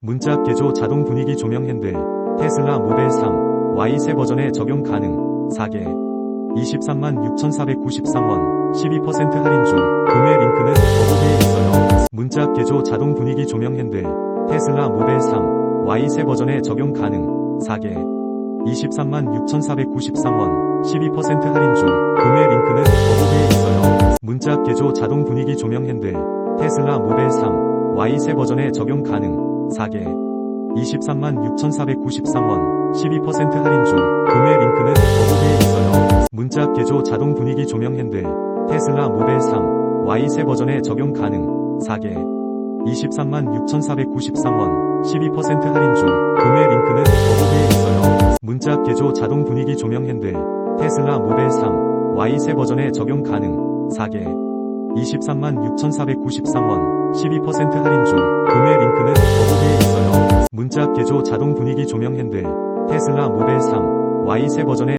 문자 개조 자동 분위기 조명 핸들 테슬라 모델 3 Y3 버전에 적용 가능. 4개. 23만 6,493원 12% 할인 중 구매 링크는 더보기에 있어요. 문자 개조 자동 분위기 조명 핸들 테슬라 모델 3 Y3 버전에 적용 가능. 4개. 23만 6,493원 12% 할인 중 구매 링크는 더보기에 있어요. 문자 개조 자동 분위기 조명 핸들 테슬라 모델 3 Y3 버전에 적용 가능 4개 23만 6,493원 12% 할인 중 구매 링크는 더보기에 있어요. 문자 개조 자동 분위기 조명 핸들 테슬라 모델 3 Y3 버전에 적용 가능 4개 23만 6,493원 12% 할인 중 구매 링크는 더보기에 있어요. 문자 개조 자동 분위기 조명 핸들 테슬라 모델 3 Y3 버전에 적용 가능 4개 23만 6,493원 12% 할인 중 구매 있어요. 문자 개조 자동 분위기 조명 핸들 테슬라 모델 3 Y3 버전에